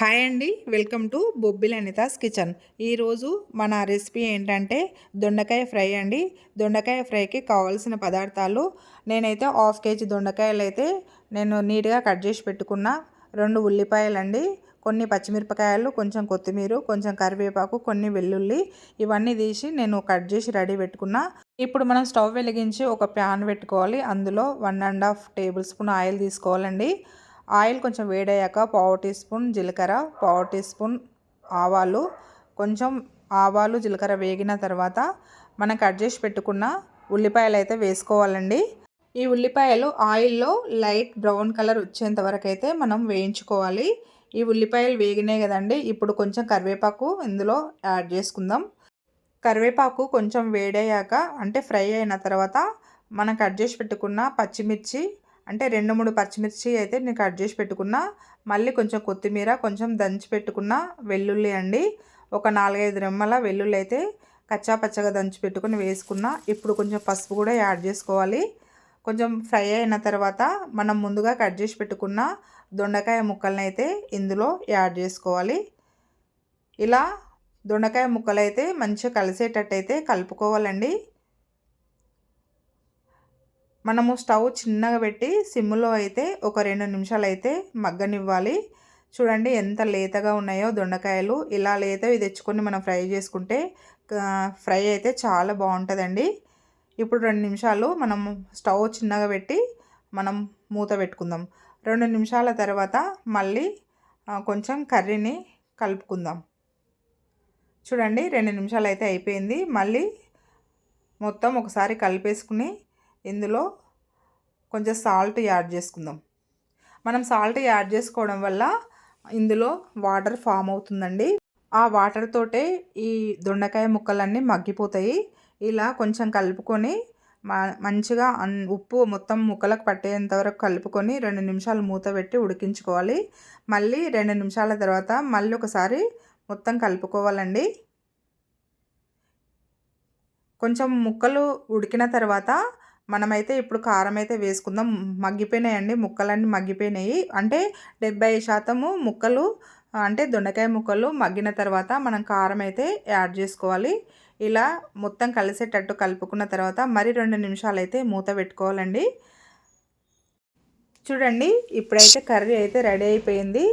Hi అండి. Welcome to Bobbili Anitha's kitchen. ఈరోజు మన రెసిపీ ఏంటంటే దొండకాయ ఫ్రై అండి. దొండకాయ ఫ్రైకి కావాల్సిన పదార్థాలు నేనైతే హాఫ్ కేజీ దొండకాయలు అయితే నేను నీట్గా కట్ చేసి పెట్టుకున్న. రెండు ఉల్లిపాయలు అండి కొన్ని పచ్చిమిరపకాయలు కొంచెం కొత్తిమీర కొంచెం కరివేపాకు కొన్ని వెల్లుల్లి ఇవన్నీ తీసి నేను కట్ చేసి రెడీ పెట్టుకున్నా. ఇప్పుడు మనం స్టవ్ వెలిగించి ఒక ప్యాన్ పెట్టుకోవాలి. అందులో one and half tablespoon oil తీసుకోవాలండి. ఆయిల్ కొంచెం వేడయ్యాక పావు టీ స్పూన్ జీలకర్ర పావు టీ స్పూన్ ఆవాలు. కొంచెం ఆవాలు జీలకర్ర వేగిన తర్వాత మనం కట్ చేసి పెట్టుకున్న ఉల్లిపాయలు అయితే వేసుకోవాలండి. ఈ ఉల్లిపాయలు ఆయిల్లో లైట్ బ్రౌన్ కలర్ వచ్చేంత వరకు అయితే మనం వేయించుకోవాలి. ఈ ఉల్లిపాయలు వేగినాయి కదండి ఇప్పుడు కొంచెం కరివేపాకు ఇందులో యాడ్ చేసుకుందాం. కరివేపాకు కొంచెం వేడయ్యాక అంటే ఫ్రై అయిన తర్వాత మనం కట్ చేసి పెట్టుకున్న పచ్చిమిర్చి అంటే రెండు మూడు పచ్చిమిర్చి అయితే నేను కట్ చేసి పెట్టుకున్నా. మళ్ళీ కొంచెం కొత్తిమీర కొంచెం దంచి పెట్టుకున్న వెల్లుల్లి అండి. ఒక నాలుగైదు రెమ్మల వెల్లుల్లి అయితే కచ్చా పచ్చగా దంచి పెట్టుకుని వేసుకున్న. ఇప్పుడు కొంచెం పసుపు కూడా యాడ్ చేసుకోవాలి. కొంచెం ఫ్రై అయిన తర్వాత మనం ముందుగా కట్ చేసి పెట్టుకున్న దొండకాయ ముక్కలను అయితే ఇందులో యాడ్ చేసుకోవాలి. ఇలా దొండకాయ ముక్కలు అయితే మంచిగా కలిసేటట్టు అయితే కలుపుకోవాలండి. మనము స్టవ్ చిన్నగా పెట్టి సిమ్లో అయితే ఒక రెండు నిమిషాలు అయితే మగ్గనివ్వాలి. చూడండి ఎంత లేతగా ఉన్నాయో దొండకాయలు. ఇలా లేతవి తెచ్చుకొని మనం ఫ్రై చేసుకుంటే ఫ్రై అయితే చాలా బాగుంటుందండి. ఇప్పుడు రెండు నిమిషాలు మనం స్టవ్ చిన్నగా పెట్టి మనం మూత పెట్టుకుందాం. రెండు నిమిషాల తర్వాత మళ్ళీ కొంచెం కర్రీని కలుపుకుందాం. చూడండి రెండు నిమిషాలు అయితే అయిపోయింది. మళ్ళీ మొత్తం ఒకసారి కలిపేసుకుని ఇందులో కొంచెం సాల్ట్ యాడ్ చేసుకుందాం. మనం సాల్ట్ యాడ్ చేసుకోవడం వల్ల ఇందులో వాటర్ ఫామ్ అవుతుందండి. ఆ వాటర్ తోటే ఈ దొండకాయ ముక్కలన్నీ మగ్గిపోతాయి. ఇలా కొంచెం కలుపుకొని మంచిగా ఉప్పు మొత్తం ముక్కలకు పట్టేంత వరకు కలుపుకొని రెండు నిమిషాలు మూత పెట్టి ఉడికించుకోవాలి. మళ్ళీ రెండు నిమిషాల తర్వాత మళ్ళీ ఒకసారి మొత్తం కలుపుకోవాలండి. కొంచెం ముక్కలు ఉడికిన తర్వాత మనమైతే ఇప్పుడు కారం అయితే వేసుకుందాం. మగ్గిపోయినాయండి. ముక్కలన్నీ మగ్గిపోయినాయి. అంటే డెబ్బై శాతము ముక్కలు అంటే దొండకాయ ముక్కలు మగ్గిన తర్వాత మనం కారం అయితే యాడ్ చేసుకోవాలి. ఇలా మొత్తం కలిసేటట్టు కలుపుకున్న తర్వాత మరి రెండు నిమిషాలు అయితే మూత పెట్టుకోవాలండి. చూడండి ఇప్పుడైతే కర్రీ అయితే రెడీ అయిపోయింది.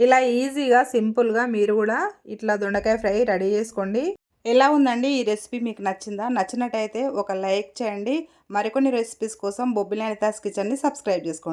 ఇలా ఈజీగా సింపుల్గా మీరు కూడా ఇట్లా దొండకాయ ఫ్రై రెడీ చేసుకోండి. ఎలా ఉందండి? ఈ రెసిపీ మీకు నచ్చిందా? నచ్చినట్టయితే ఒక లైక్ చేయండి. మరికొన్ని రెసిపీస్ కోసం బొబ్బిలి అనితాస్ కిచెన్ని సబ్స్క్రైబ్ చేసుకోండి.